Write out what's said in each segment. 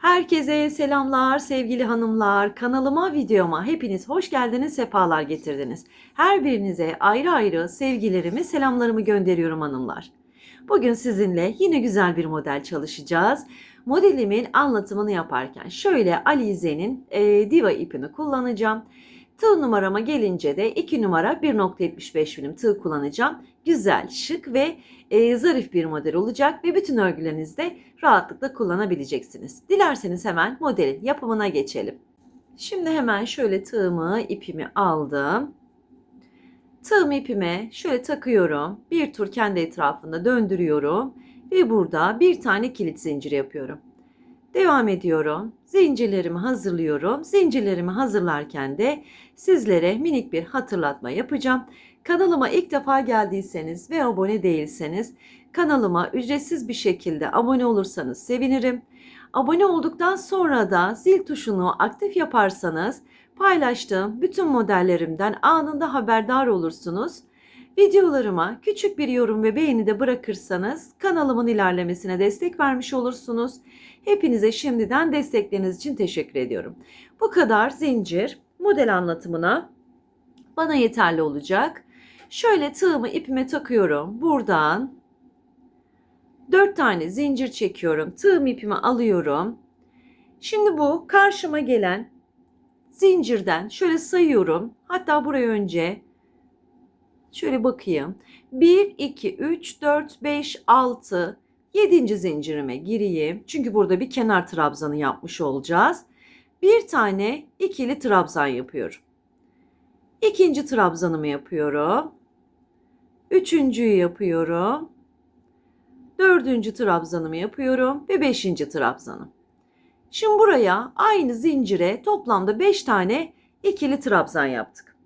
Herkese selamlar sevgili hanımlar. Kanalıma, videoma hepiniz hoş geldiniz, sefalar getirdiniz. Her birinize ayrı ayrı sevgilerimi, selamlarımı gönderiyorum hanımlar. Bugün sizinle yine güzel bir model çalışacağız. Modelimin anlatımını yaparken şöyle Alize'nin e, diva ipini kullanacağım. Tığ numarama gelince de 2 numara 1.75 milim tığ kullanacağım. Güzel, şık ve e, zarif bir model olacak ve bütün örgülerinizde rahatlıkla kullanabileceksiniz. Dilerseniz hemen modelin yapımına geçelim. Şimdi hemen şöyle tığımı, ipimi aldım. Tığımı ipime şöyle takıyorum. Bir tur kendi etrafında döndürüyorum ve burada bir tane kilit zinciri yapıyorum. Devam ediyorum. Zincirlerimi hazırlıyorum. Zincirlerimi hazırlarken de sizlere minik bir hatırlatma yapacağım. Kanalıma ilk defa geldiyseniz ve abone değilseniz kanalıma ücretsiz bir şekilde abone olursanız sevinirim. Abone olduktan sonra da zil tuşunu aktif yaparsanız paylaştığım bütün modellerimden anında haberdar olursunuz. Videolarıma küçük bir yorum ve beğeni de bırakırsanız kanalımın ilerlemesine destek vermiş olursunuz. Hepinize şimdiden destekleriniz için teşekkür ediyorum. Bu kadar zincir model anlatımına bana yeterli olacak. Şöyle tığımı ipime takıyorum. Buradan 4 tane zincir çekiyorum. Tığım ipimi alıyorum. Şimdi bu karşıma gelen zincirden şöyle sayıyorum. Hatta buraya önce şöyle bakayım. 1, 2, 3, 4, 5, 6, 7. zincirime gireyim. Çünkü burada bir kenar trabzanı yapmış olacağız. Bir tane ikili trabzan yapıyorum. İkinci trabzanımı yapıyorum. Üçüncüyü yapıyorum. Dördüncü trabzanımı yapıyorum ve beşinci trabzanım. Şimdi buraya aynı zincire toplamda beş tane ikili trabzan yaptık.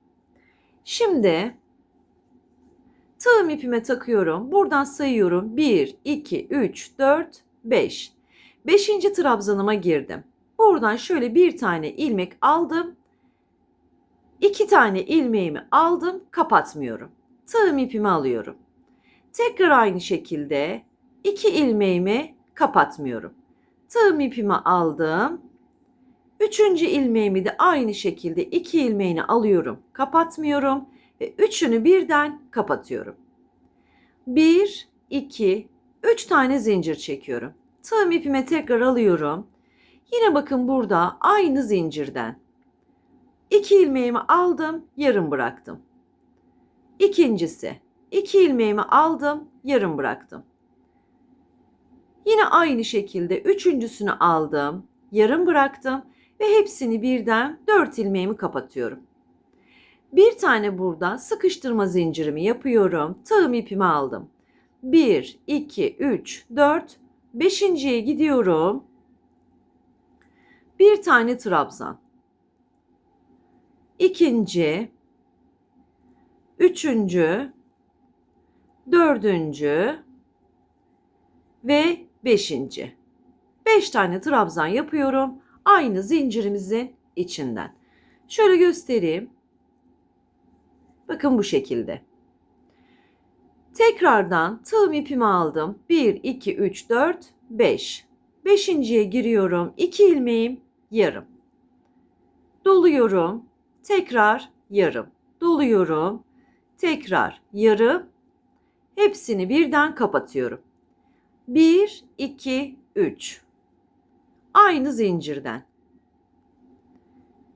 Şimdi tığım ipime takıyorum. Buradan sayıyorum. 1, 2, 3, 4, 5. Beşinci trabzanıma girdim. Buradan şöyle bir tane ilmek aldım. İki tane ilmeğimi aldım. Kapatmıyorum. Tığım ipimi alıyorum. Tekrar aynı şekilde iki ilmeğimi kapatmıyorum. Tığım ipimi aldım. Üçüncü ilmeğimi de aynı şekilde iki ilmeğini alıyorum. Kapatmıyorum ve üçünü birden kapatıyorum. Bir, iki, üç tane zincir çekiyorum. Tığım ipime tekrar alıyorum. Yine bakın burada aynı zincirden. iki ilmeğimi aldım, yarım bıraktım. İkincisi, iki ilmeğimi aldım, yarım bıraktım. Yine aynı şekilde üçüncüsünü aldım, yarım bıraktım ve hepsini birden dört ilmeğimi kapatıyorum. Bir tane burada sıkıştırma zincirimi yapıyorum. Tığım ipimi aldım. 1, 2, 3, 4, 5.ye gidiyorum. Bir tane trabzan. İkinci, üçüncü, dördüncü ve beşinci. Beş tane trabzan yapıyorum. Aynı zincirimizin içinden. Şöyle göstereyim. Bakın bu şekilde. Tekrardan tığım ipimi aldım. 1, 2, 3, 4, 5. Beşinciye giriyorum. 2 ilmeğim yarım. Doluyorum. Tekrar yarım. Doluyorum. Tekrar yarım. Hepsini birden kapatıyorum. 1, 2, 3. Aynı zincirden.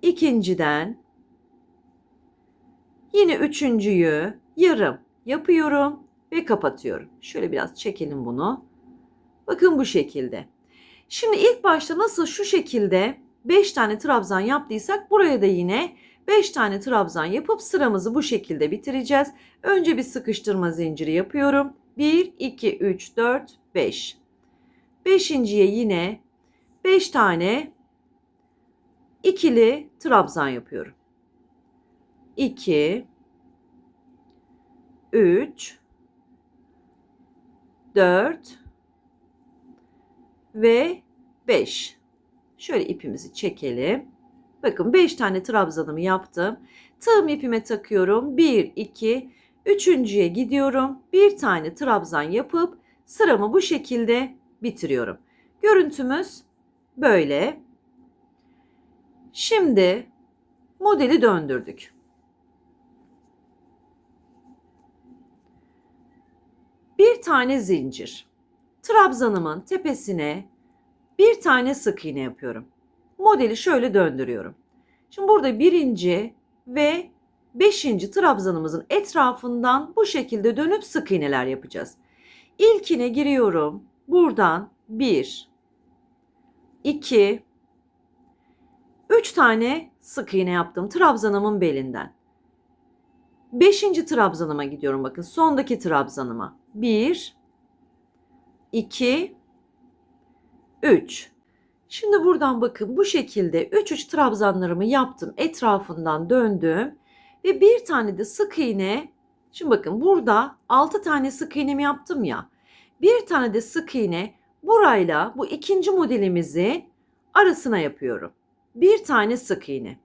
İkinciden Yine üçüncüyü yarım yapıyorum ve kapatıyorum. Şöyle biraz çekelim bunu. Bakın bu şekilde. Şimdi ilk başta nasıl şu şekilde 5 tane trabzan yaptıysak buraya da yine 5 tane trabzan yapıp sıramızı bu şekilde bitireceğiz. Önce bir sıkıştırma zinciri yapıyorum. 1, 2, 3, 4, 5. Beşinciye yine 5 tane ikili trabzan yapıyorum. 2 3 4 ve 5. Şöyle ipimizi çekelim. Bakın 5 tane trabzanımı yaptım. Tığım ipime takıyorum. 1 2 üçüncüye gidiyorum. Bir tane trabzan yapıp sıramı bu şekilde bitiriyorum. Görüntümüz Böyle. Şimdi modeli döndürdük. Bir tane zincir. Trabzanımın tepesine bir tane sık iğne yapıyorum. Modeli şöyle döndürüyorum. Şimdi burada birinci ve beşinci trabzanımızın etrafından bu şekilde dönüp sık iğneler yapacağız. İlkine giriyorum. Buradan bir, iki, üç tane sık iğne yaptım trabzanımın belinden. Beşinci trabzanıma gidiyorum bakın sondaki trabzanıma. Bir, iki, üç. Şimdi buradan bakın bu şekilde 3-3 trabzanlarımı yaptım. Etrafından döndüm. Ve bir tane de sık iğne. Şimdi bakın burada 6 tane sık iğnemi yaptım ya. Bir tane de sık iğne burayla bu ikinci modelimizi arasına yapıyorum. Bir tane sık iğne.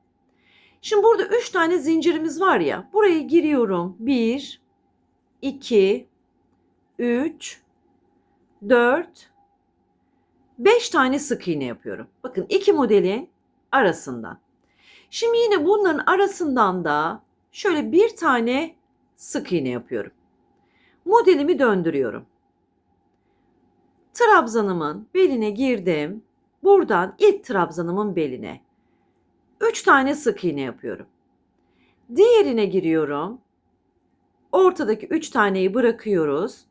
Şimdi burada 3 tane zincirimiz var ya. Buraya giriyorum. 1, 2, 3, 4, 5 tane sık iğne yapıyorum. Bakın iki modelin arasından. Şimdi yine bunların arasından da şöyle bir tane sık iğne yapıyorum. Modelimi döndürüyorum. Trabzanımın beline girdim. Buradan ilk trabzanımın beline 3 tane sık iğne yapıyorum. Diğerine giriyorum. Ortadaki 3 taneyi bırakıyoruz.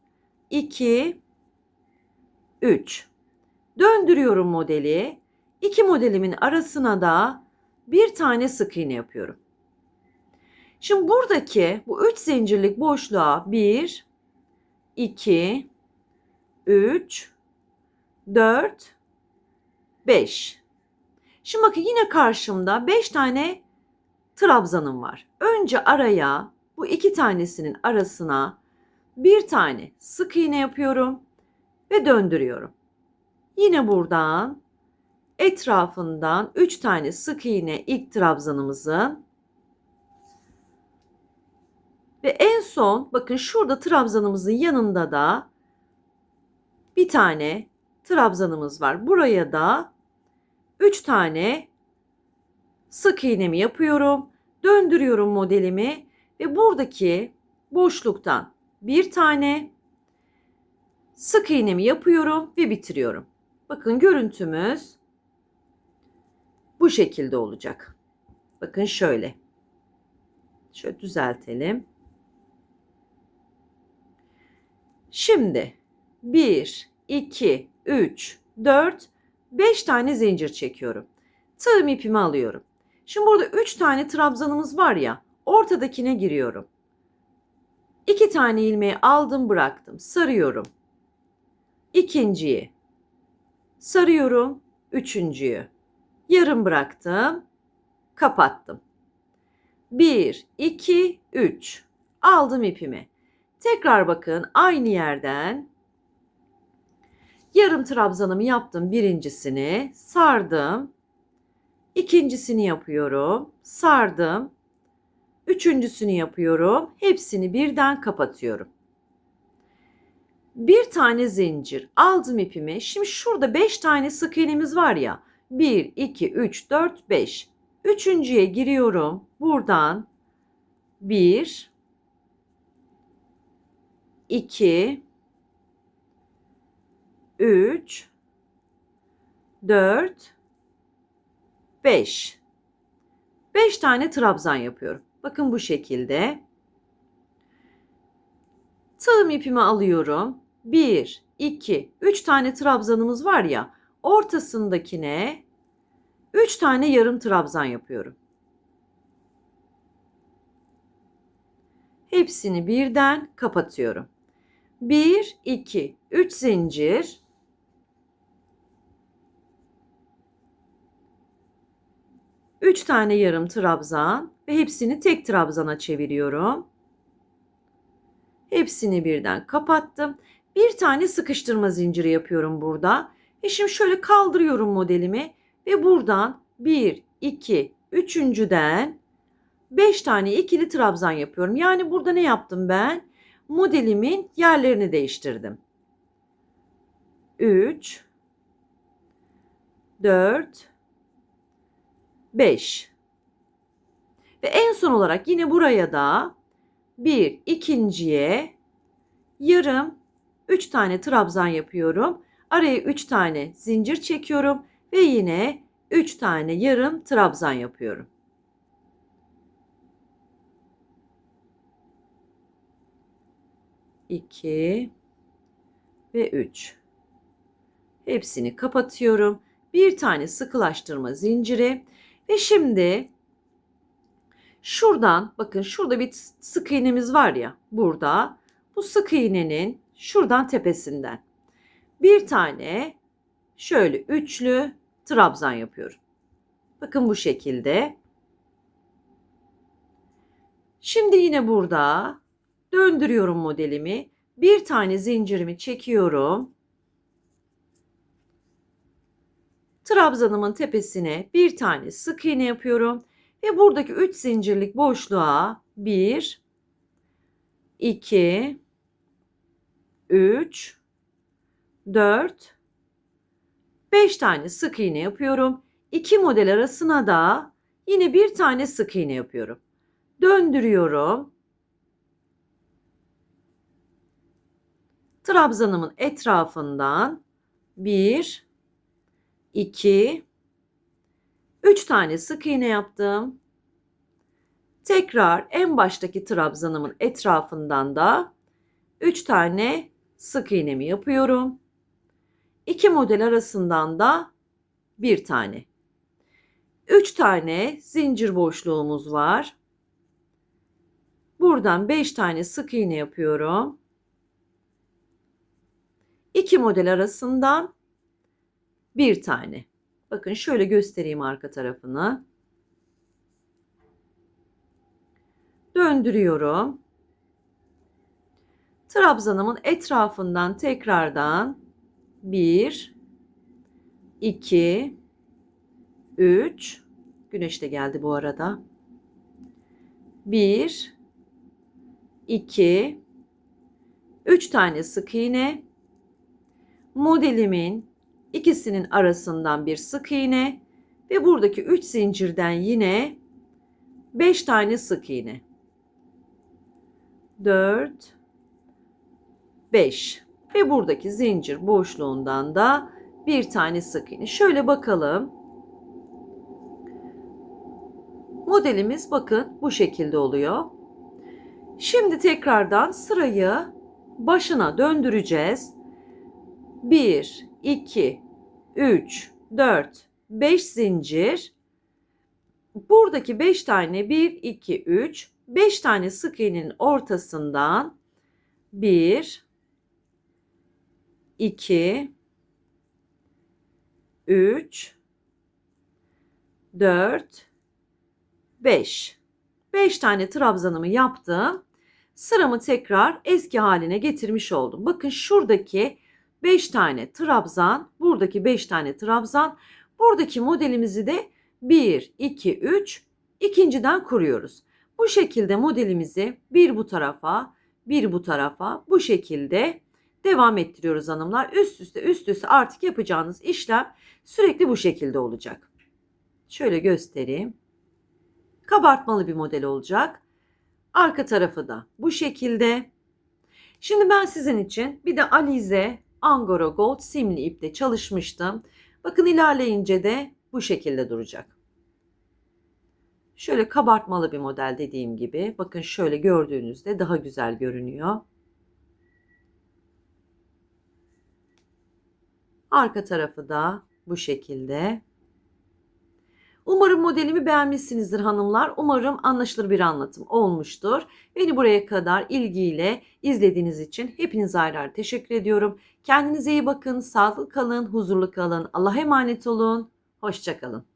2 3 Döndürüyorum modeli. İki modelimin arasına da bir tane sık iğne yapıyorum. Şimdi buradaki bu üç zincirlik boşluğa 1, 2, 3, 4, 5. Şimdi bakın yine karşımda 5 tane trabzanım var. Önce araya bu iki tanesinin arasına bir tane sık iğne yapıyorum ve döndürüyorum. Yine buradan etrafından 3 tane sık iğne ilk trabzanımızın ve en son bakın şurada trabzanımızın yanında da bir tane trabzanımız var. Buraya da 3 tane sık iğnemi yapıyorum. Döndürüyorum modelimi ve buradaki boşluktan bir tane sık iğnemi yapıyorum ve bitiriyorum. Bakın görüntümüz bu şekilde olacak. Bakın şöyle. Şöyle düzeltelim. Şimdi 1, 2, 3, 4, 5 tane zincir çekiyorum. Tığım ipimi alıyorum. Şimdi burada 3 tane trabzanımız var ya ortadakine giriyorum. 2 tane ilmeği aldım bıraktım. Sarıyorum. İkinciyi sarıyorum üçüncüyü. Yarım bıraktım. Kapattım. 1, 2, 3. Aldım ipimi. Tekrar bakın aynı yerden yarım trabzanımı yaptım birincisini. Sardım. İkincisini yapıyorum. Sardım. Üçüncüsünü yapıyorum. Hepsini birden kapatıyorum bir tane zincir aldım ipimi. Şimdi şurada 5 tane sık iğnemiz var ya. 1, 2, 3, 4, 5. Üçüncüye giriyorum. Buradan 1, 2, 3, 4, 5. 5 tane trabzan yapıyorum. Bakın bu şekilde. Tığım ipimi alıyorum. 1, 2, 3 tane trabzanımız var ya ortasındakine 3 tane yarım trabzan yapıyorum. Hepsini birden kapatıyorum. 1, 2, 3 zincir. Üç tane yarım trabzan ve hepsini tek trabzana çeviriyorum. Hepsini birden kapattım. Bir tane sıkıştırma zinciri yapıyorum burada. E şimdi şöyle kaldırıyorum modelimi ve buradan 1, 2, üçüncüden 5 tane ikili trabzan yapıyorum. Yani burada ne yaptım ben? Modelimin yerlerini değiştirdim. 3, 4, 5. Ve en son olarak yine buraya da bir ikinciye yarım 3 tane trabzan yapıyorum. Araya 3 tane zincir çekiyorum ve yine 3 tane yarım trabzan yapıyorum. İki ve üç. Hepsini kapatıyorum. Bir tane sıkılaştırma zinciri ve şimdi şuradan bakın şurada bir sık iğnemiz var ya burada bu sık iğnenin şuradan tepesinden bir tane şöyle üçlü trabzan yapıyorum. Bakın bu şekilde. Şimdi yine burada döndürüyorum modelimi. Bir tane zincirimi çekiyorum. Trabzanımın tepesine bir tane sık iğne yapıyorum ve buradaki 3 zincirlik boşluğa 1 2 3 4 5 tane sık iğne yapıyorum. İki model arasına da yine bir tane sık iğne yapıyorum. Döndürüyorum. Trabzanımın etrafından 1 2 3 tane sık iğne yaptım. Tekrar en baştaki trabzanımın etrafından da 3 tane sık iğnemi yapıyorum. İki model arasından da bir tane. Üç tane zincir boşluğumuz var. Buradan beş tane sık iğne yapıyorum. İki model arasından bir tane. Bakın şöyle göstereyim arka tarafını. Döndürüyorum. Trabzanımın etrafından tekrardan 1 2 3 Güneş de geldi bu arada. 1 2 3 tane sık iğne. Modelimin ikisinin arasından bir sık iğne ve buradaki 3 zincirden yine 5 tane sık iğne. 4 5 ve buradaki zincir boşluğundan da bir tane sık iğne. Şöyle bakalım. Modelimiz bakın bu şekilde oluyor. Şimdi tekrardan sırayı başına döndüreceğiz. 1, 2, 3, 4, 5 zincir. Buradaki 5 tane 1, 2, 3, 5 tane sık iğnenin ortasından 1, 2 3 4 5 5 tane trabzanımı yaptım. Sıramı tekrar eski haline getirmiş oldum. Bakın şuradaki 5 tane trabzan, buradaki 5 tane trabzan, buradaki modelimizi de 1 2 3 ikinciden kuruyoruz. Bu şekilde modelimizi bir bu tarafa, bir bu tarafa bu şekilde devam ettiriyoruz hanımlar. Üst üste üst üste artık yapacağınız işlem sürekli bu şekilde olacak. Şöyle göstereyim. Kabartmalı bir model olacak. Arka tarafı da bu şekilde. Şimdi ben sizin için bir de Alize Angora Gold simli iple çalışmıştım. Bakın ilerleyince de bu şekilde duracak. Şöyle kabartmalı bir model dediğim gibi. Bakın şöyle gördüğünüzde daha güzel görünüyor. Arka tarafı da bu şekilde. Umarım modelimi beğenmişsinizdir hanımlar. Umarım anlaşılır bir anlatım olmuştur. Beni buraya kadar ilgiyle izlediğiniz için hepinize ayrı ayrı teşekkür ediyorum. Kendinize iyi bakın, sağlıklı kalın, huzurlu kalın. Allah'a emanet olun. Hoşçakalın.